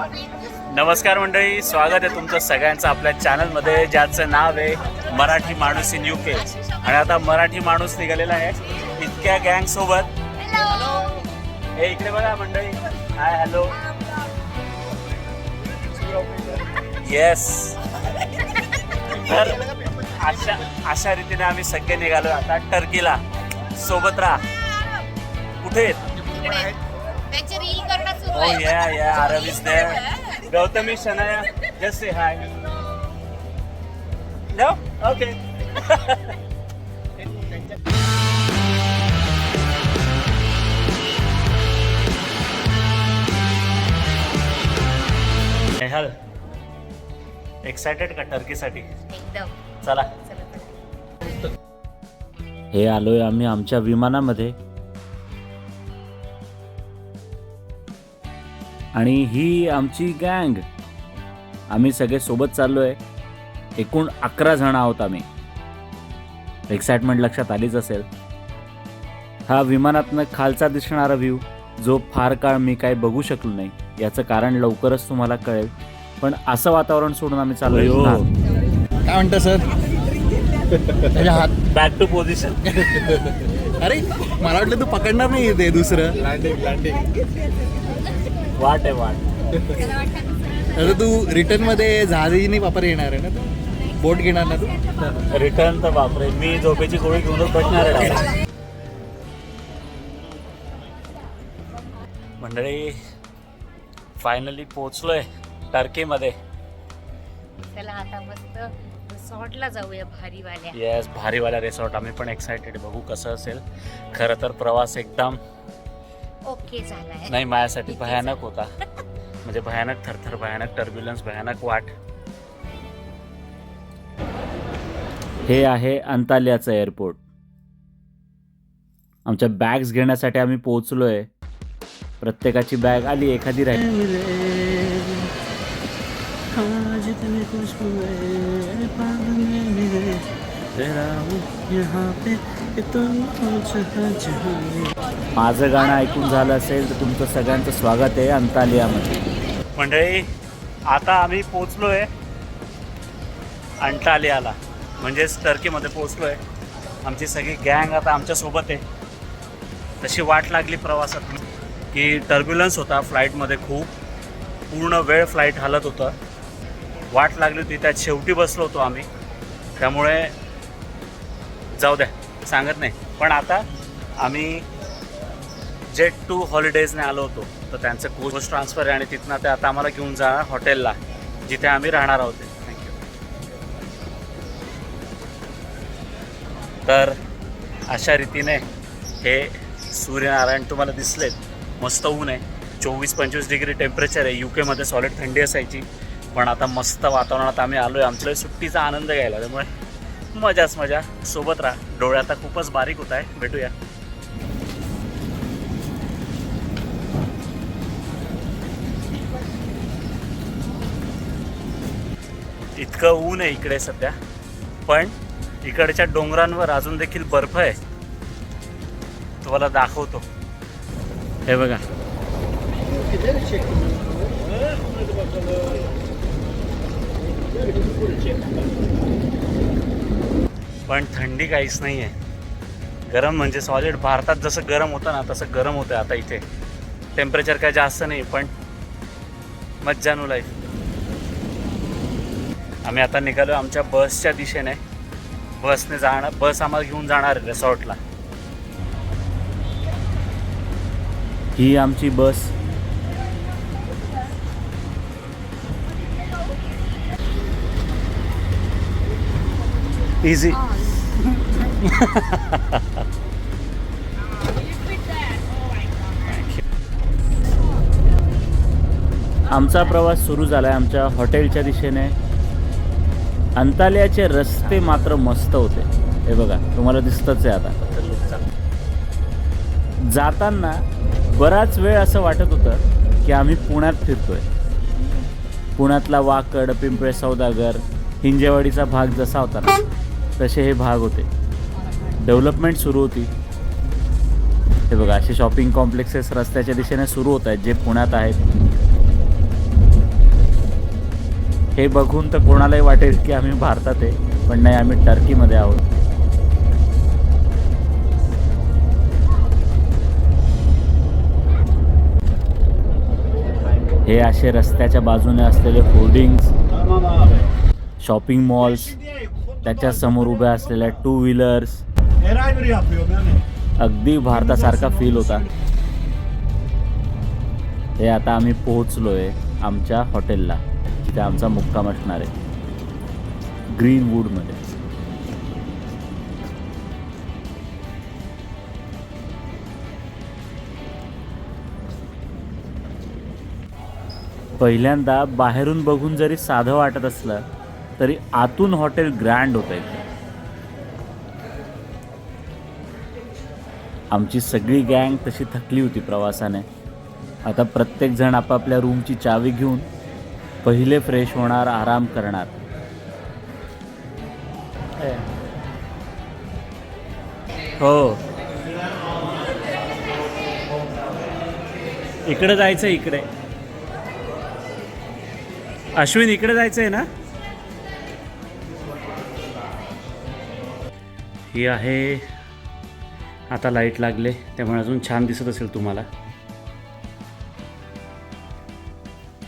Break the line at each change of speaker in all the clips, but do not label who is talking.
नमस्कार मंडळी स्वागत आहे तुमचं सगळ्यांचं आपल्या चॅनलमध्ये ज्याचं नाव आहे मराठी माणूस इन युके आणि आता मराठी माणूस निघालेला आहे इतक्या गँग सोबत. हे इकडे बघा मंडळी. हाय हॅलो येस तर अशा अशा रीतीने आम्ही सगळे निघालो आता टर्कीला. सोबत राहा. कुठे आहेत? Oh yeah, yeah, Arav is there. Gautami, Shanaya, just say hi. No? Okay. Nehal excited का टर्कीसाठी
एकदम
चला.
हे आलोय आम्ही आमच्या विमानामध्ये आणि ही आमची गँग. आम्ही सगळे सोबत चाललोय. एकूण अकरा जण आहोत आम्ही. एक्साइटमेंट लक्षात आलीच असेल. हा विमानातनं खालचा दिसणारा व्ह्यू जो फार काळ मी काही बघू शकलो नाही याचं कारण लवकरच तुम्हाला कळेल. पण असं वातावरण सोडून आम्ही. उन्हात.
काय म्हणतं सर? त्याच्या हात.
बॅक टू पोझिशन
अरे मला वाटलं तू पकडणार नाही ते दुसरं.
वाट आहे वाट.
आता तू रिटर्नमध्ये जहाजीने वापर येणार आहे ना तू? बोट घेणार ना तू?
रिटर्न तर बापरे मी झोपेची गोळी घेऊनच बसणार आहे. मंडळी फायनली पोचलोय टर्कीमध्ये.
चला आता मस्त रिसॉर्टला जाऊया भारीवाल्या.
येस भारीवाला रिसॉर्ट आम्ही पण एक्सायटेड बघू कसं असेल. खरं तर प्रवास एकदम
ओके झालाय.
नाही माझ्यासाठी भयानक होता. म्हणजे भयानक थरथर भयानक टर्ब्युलन्स भयानक वाट.
हे आहे अंतालियाचं एअरपोर्ट आमच्या बॅग्स घेण्यासाठी आम्ही पोहोचलोय. प्रत्येकाची बॅग आली एखादी राहिली. माझं गाणं ऐकून झालं असेल तर तुमचं सगळ्यांचं स्वागत आहे अंतालियामध्ये.
मंडळी आता आम्ही पोचलोय अंटालियाला म्हणजेच टर्कीमध्ये पोचलोय आमची सगळी गँग आता आमच्यासोबत आहे. तशी वाट लागली प्रवासात की टर्ब्युलन्स होता फ्लाईटमध्ये खूप. पूर्ण वेळ फ्लाईट हालत होतं. वाट लागली होती त्यात शेवटी बसलो होतो आम्ही. त्यामुळे जाऊ द्या सांगत नाही. पण आता आम्ही जेट टू हॉलिडेजने आलो होतो. तर त्यांचं कोच ट्रान्सफर आहे आणि तिथनं ते आता आम्हाला घेऊन जाणार हॉटेलला जिथे आम्ही राहणार आहोत. थँक्यू तर अशा रीतीने हे सूर्यनारायण तुम्हाला दिसलेत. मस्त ऊन आहे. चोवीस पंचवीस डिग्री टेम्परेचर आहे. यू केमध्ये सॉलिड थंडी असायची. पण आता मस्त वातावरणात आम्ही आलो आहे आमच्या सुट्टीचा आनंद घ्यायला त्यामुळे मजाच मजा. सोबत राहा. डोळ्या आता खूपच बारीक होत आहे. भेटूया. इतकं ऊन आहे इकडे सध्या. पण इकडच्या डोंगरांवर अजून देखील बर्फ आहे. तुम्हाला दाखवतो. हे बघा. पण थंडी काहीच नाही आहे गरम म्हणजे सॉलिड भारतात जसं गरम होतं ना तसं गरम होतं आता इथे. टेम्परेचर काय जास्त नाही पण मज्जानू लाईफ आम्ही आता निघालो आमच्या बसच्या दिशेने. बसने जाणार बस आम्हाला घेऊन जाणार रिसॉर्टला.
ही आमची बस.
इझी
आमचा प्रवास सुरू झाला आहे आमच्या हॉटेलच्या दिशेने. अंताल्याचे रस्ते मात्र मस्त होते. हे बघा तुम्हाला दिसतच आहे आता. जाताना बराच वेळ असं वाटत होतं की आम्ही पुण्यात फिरतोय. पुण्यातला वाकड पिंपळे सौदागर हिंजेवाडीचा भाग जसा होता ना तसे हे भाग होते. डेव्हलपमेंट सुरू होती. हे बघा असे शॉपिंग कॉम्प्लेक्सेस रस्त्याच्या दिशेने सुरू होत आहेत जे पुण्यात आहेत.
हे बघून तर कोणालाही वाटेल की आम्ही भारतात आहे पण नाही आम्ही टर्कीमध्ये आहोत. हे असे रस्त्याच्या बाजूने असलेले होर्डिंग्स शॉपिंग मॉल्स त्याच्यासमोर उभ्या असलेल्या टू व्हीलर्स अगदी भारतासारखा फील होता. हे आता आम्ही पोहोचलोय आमच्या हॉटेलला जिथे आमचा मुक्काम असणार आहे. ग्रीनवूडमध्ये. पहिल्यांदा बाहेरून बघून जरी साधं वाटत असलं तरी आतून हॉटेल ग्रँड होतं एकदम आमची सगळी गँग तशी थकली होती प्रवासाने. आता प्रत्येकजण आपापल्या रूमची चावी घेऊन पहिले फ्रेश होणार आराम करणार. हो. इकडे जायचं इकडे. अश्विन इकडे जायचं आहे ना? ही आहे. आता लाइट लागले त्यामुळे अजून छान दिसत असेल तुम्हाला.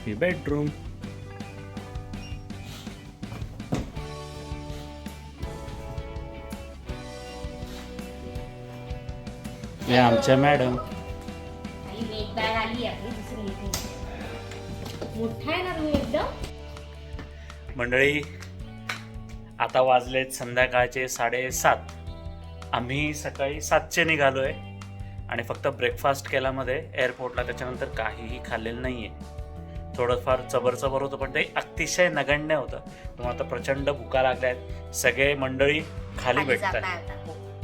ही बेडरूम हे आमच्या मॅडम.
आणि एक बॅग आली आपली दुसरी इथे मोठा आहे ना रूम एकदम.
मंडळी आता वाजलेत संध्याकाळचे साडेसात. आम्ही सकाळी सातचे निघालो आहे आणि फक्त ब्रेकफास्ट केल्यामध्ये एअरपोर्टला त्याच्यानंतर काहीही खाल्लेलं नाही आहे थोडंफार चबर चबर होतं पण ते अतिशय नगण्य होतं. तुम्हाला आता प्रचंड भुका लागल्या आहेत सगळे मंडळी खाली भेटतात.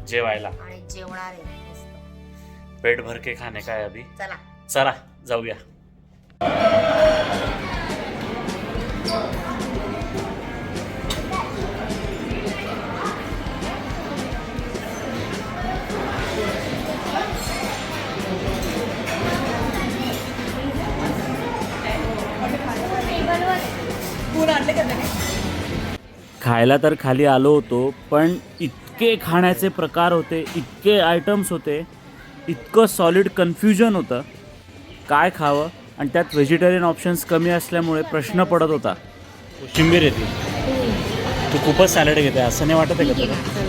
जेवायला.
आणि जेवणार. आहे.
पेट भर के खाणे काय अभि।
चला।
चला जाऊया।
खायला तर खाली आलो होतो पण इतके खाण्याचे प्रकार होते इतके आयटम्स होते इतकं सॉलिड कन्फ्युजन होतं. काय खावं? आणि त्यात व्हेजिटेरियन ऑप्शन्स कमी असल्यामुळे प्रश्न पडत होता.
कोशिंबीर येते. तू खूपच सॅलड घेते. असं नाही वाटत आहे का तुला?
ना चल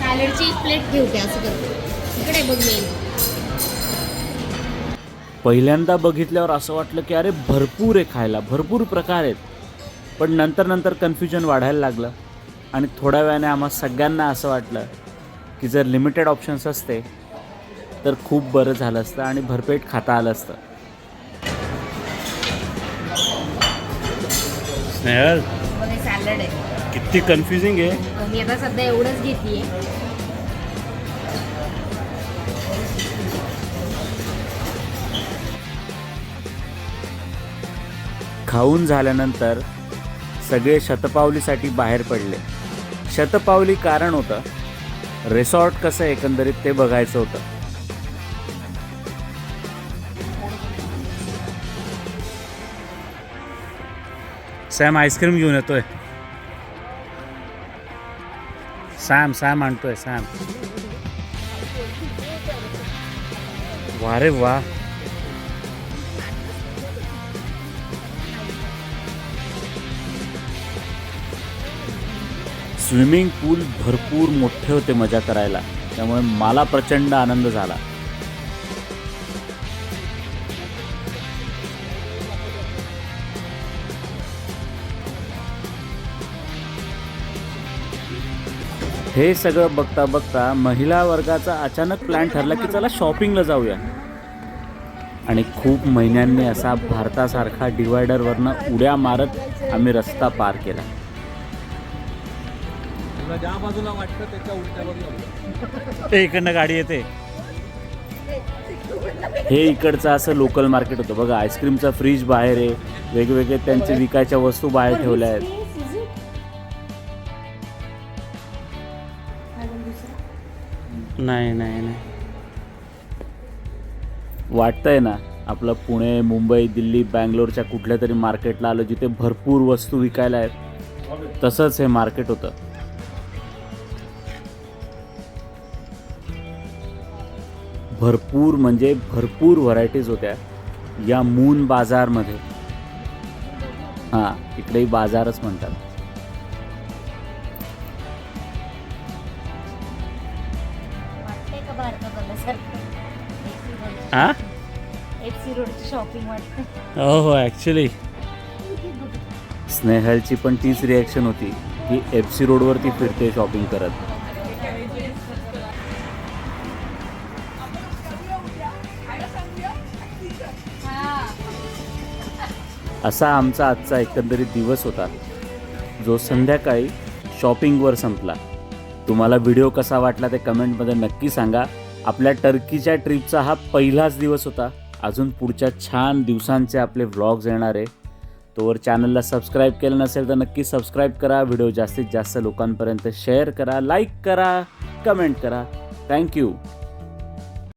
सॅलडची एक प्लेट ठेवते असं करते इकडे बघ मेन
पहिल्यांदा बघितल्यावर असं वाटलं की अरे भरपूर आहे खायला. भरपूर प्रकार आहेत. पण नंतर नंतर कन्फ्युजन वाढायला लागलं. आणि थोड्या वेळाने आम्हा सगळ्यांना असं वाटलं की जर लिमिटेड ऑप्शन्स असते तर खूप बरं झालं असतं आणि भरपेट खाता आलं असतं.
स्नेहल
सॅलड आहे?
किती कन्फ्युजिंग आहे.
मी आता सध्या एवढंच घेतलीये
खाऊन झाल्यानंतर सगळे शतपावलीसाठी बाहेर पडले. शतपावली कारण होतं रिसॉर्ट कसं एकंदरीत ते बघायचं होतं.
सॅम आईस्क्रीम घेऊन येतोय. सॅम सॅम आणतोय सॅम. वा रे वा
स्विमिंग पूल भरपूर मोठे होते मजा करायला. त्यामुळे मला प्रचंड आनंद झाला. हे सगळं बघता बघता महिला वर्गाचा अचानक प्लॅन ठरला की चला शॉपिंगला जाऊया. आणि खूप महिन्यांनी असा भारतासारखा डिवायडरवरनं उड्या मारत आम्ही रस्ता पार केला.
तुला ज्या बाजूला वाटतं त्याच्या उलट्या बाजूला
इकडनं गाडी येते.
हे इकडचं असं लोकल मार्केट होतं. बघा आईस्क्रीमचा फ्रीज बाहेर आहे. वेगवेगळे त्यांचे विकायच्या वस्तू बाहेर ठेवल्या आहेत.
नाही नाही नाही.
वाटतंय ना आपलं पुणे मुंबई दिल्ली बँगलोरच्या कुठल्या तरी मार्केटला आलो जिथे भरपूर वस्तू विकायला आहेत. तसंच हे मार्केट होतं. भरपूर म्हणजे भरपूर व्हरायटीज होत्या. या मून बाजारमध्ये. हां इकडेही बाजारच म्हणतात. हां
शॉपिंग
हो हो ॲक्च्युली स्नेहलची पण तीच रिॲक्शन होती की एफ सी रोडवरती फिरते शॉपिंग करत. असा आमचा आजचा एकंदरीत दिवस होता. जो संध्याकाळी शॉपिंगवर संपला. तुम्हाला व्हिडिओ कसा वाटला ते कमेंटमध्ये नक्की सांगा. आपल्या टर्कीच्या ट्रिपचा हा पहिलाच दिवस होता. अजून पुढच्या छान दिवसांचे आपले व्लॉग्स येणार आहे. तोवर चॅनलला सबस्क्राईब केलं नसेल तर नक्की सबस्क्राईब करा. व्हिडिओ जास्तीत जास्त लोकांपर्यंत शेअर करा लाईक करा कमेंट करा. थँक्यू